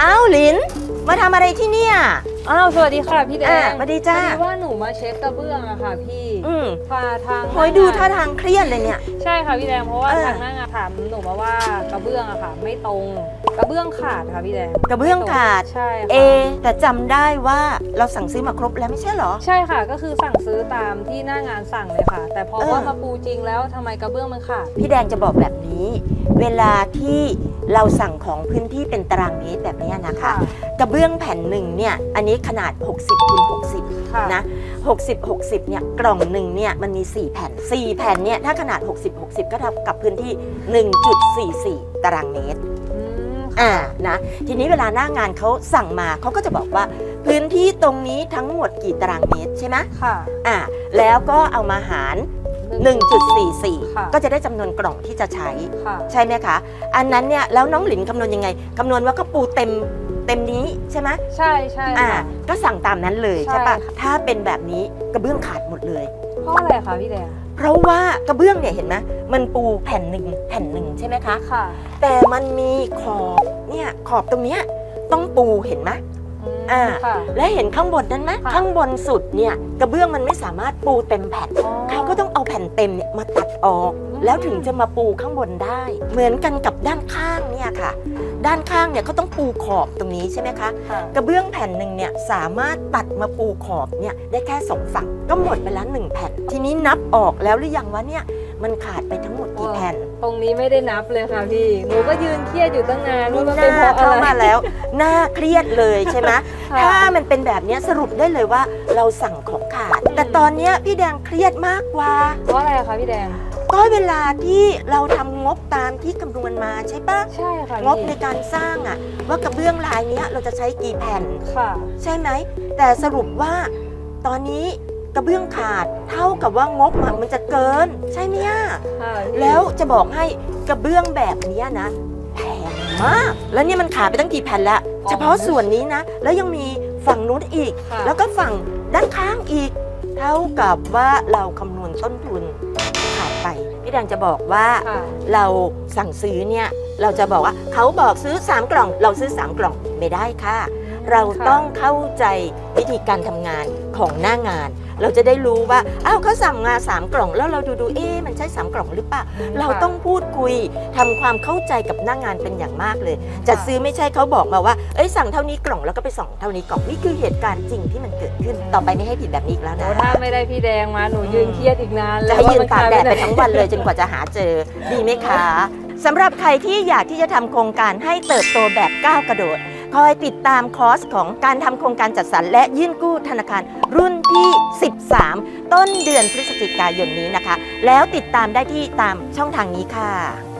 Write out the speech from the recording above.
อ้าวลิน มาทำอะไรที่เนี่ย อ้าวสวัสดีค่ะพี่แดอะงสวัสดีจ้า พอว่าหนูมาเช็ดกระเบื้องอะค่ะ พี่อืมพาทางโอยดูท่าทางเครียดเลยเนี่ย ใช่ค่ะพี่แดงเพราะว่าเออ ทางหน้างานถามหนูมาว่ากระเบื้องอะค่ะ ไม่ตรง กระเบื้องขาดค่ะพี่แดงกระเบื้องขาด ใช่ค่ะ เอ แต่จำได้ว่าเราสั่งซื้อมาครบแล้วไม่ใช่เหรอ ใช่ค่ะก็คือสั่งซื้อตามที่หน้างานสั่งเลยค่ะ แต่พอเออ ว่ามาปูจริงแล้วทำไมกระเบื้องมันขาด พี่แดงจะบอกแบบนี้ เวลาที่เราสั่งของพื้นที่เป็นตารางเมตรแบบเนี้ยนะคะ กระเบื้องแผ่นหนึ่งเนี่ย อันนี้ขนาด 60คูณ60ค่ะนะ 60 60 เนี่ย กล่องหนึ่งเนี่ย มันมี 4 แผ่น 4 แผ่นเนี่ย ถ้าขนาด 60 60 ก็เท่ากับพื้นที่ 1.44 ตารางเมตร อืมอ่านะทีนี้เวลาหน้างานเขาสั่งมาเขาก็จะบอกว่า พื้นที่ตรงนี้ทั้งหมดกี่ตารางเมตรใช่ไหมค่ะอ่าแล้วก็เอามาหารค่ะ1.44 ก็จะได้จำนวนกล่องที่จะใช้ค่ะใช่ไหมคะ อันนั้นเนี่ยแล้วน้องหลินคำนวณยังไงคำนวณว่าก็ปูเต็มเต็มนี้ใช่ไหมใช่ใช่อ่าค่ะก็สั่งตามนั้นเลยใช่ใช่ปะค่ะถ้าเป็นแบบนี้กระเบื้องขาดหมดเลย เพราะอะไรคะพี่แดง เพราะว่ากระเบื้องเนี่ยเห็นไหมมันปูแผ่นหนึ่งแผ่นหนึ่งใช่ไหมคะ ค่ะ แต่มันมีขอบเนี่ยขอบตรงเนี้ยต้องปูเห็นไหมม อ่าค่ะ และเห็นข้างบนนั้นไหมค่ะ ข้างบนสุดเนี่ยกระเบื้องมันไม่สามารถปูเต็มแผ่นอ๋อเขาก็ต้องเอาแผ่นเต็มเนี่ยมาตัดออกอืมแล้วถึงจะมาปูข้างบนได้ เหมือนกันกับด้านข้างเนี่ยค่ะ ด้านข้างเนี่ยเขาต้องปูขอบตรงนี้ใช่ไหมคะ ค่ะ กระเบื้องแผ่นหนึ่งเนี่ยสามารถตัดมาปูขอบเนี่ยได้แค่สองฝั่งก็หมดไปแล้วหนึ่งแผ่น ทีนี้นับออกแล้วหรือยังว่าเนี่ย มันขาดไปทั้งหมดกี่แผ่น ตรงนี้ไม่ได้นับเลยค่ะพี่ หนูก็ยืนเครียดอยู่ตั้งนานนี่ว่ามันหเป็นเพน้าราะอะเข้าไร มาแล้วหน้าเครียดเลยใช่ไหมค่ะถ้ามันเป็นแบบเนี้ยสรุปได้เลยว่าเราสั่งของขาด แต่ตอนเนี้ยพี่แดงเครียดมากกว่า เพราะอะไรคะพี่แดง ก็เวลาที่เราทำงบตามที่คำนวณมาใช่ปะใช่ค่ะงบในพี่การสร้างอะว่ากระเบื้องลายเนี้ยเราจะใช้กี่แผ่น ค่ะ ใช่ไหม แต่สรุปว่าตอนนี้ กระเบื้องขาดเท่ากับว่างบอะมันจะเกิน ใช่ไหมอะค่ะพี่แล้วจะบอกให้กระเบื้องแบบเนี้ยนะแพงมาก แล้วเนี่ยมันขาดไปตั้งกี่แผ่นละเฉพาะส่วนนี้นะ แล้วยังมีฝั่งนู้นอีกค่ะแล้วก็ฝั่งด้านข้างอีก เท่ากับว่าเราคำนวณต้นทุนขาดไป พี่แดงจะบอกว่าค่ะเราสั่งซื้อเนี่ยเราจะบอกว่าเขาบอกซื้อ 3 กล่อง เราซื้อ 3 กล่องไม่ได้ค่ะ เราต้องเข้าใจวิธีการทำงานของหน้างาน เราจะได้รู้ว่าอ้าวเขาสั่งมา3กล่องแล้วเราดูดูเอ๊ะมันใช่3กล่องหรือเปล่าเราต้องพูดคุยทำความเข้าใจกับหน้างานเป็นอย่างมากเลย จะซื้อไม่ใช่เขาบอกมาว่าเอ้ยสั่งเท่านี้กล่องแล้วก็ไปส่องเท่านี้กล่องนี่คือเหตุการณ์จริงที่มันเกิดขึ้นต่อไปไม่ให้ผิดแบบนี้อีกแล้วโอ้นะถ้าไม่ได้พี่แดงมาหนูยืนเครียดอีกนานเลยจะให้ยืนว่มัตากแดดไปหทั้งวันเลยจนกว่าจะหาเจอ ดีไหมคะสำหรับใครที่อยากที่จะทำโครงการให้เติบโตแบบก้าวกระโดด คอยติดตามคอร์สของการทำโครงการจัดสรรและยื่นกู้ธนาคารรุ่นที่ 13 ต้นเดือนพฤศจิกายนนี้นะคะ แล้วติดตามได้ที่ตามช่องทางนี้ค่ะ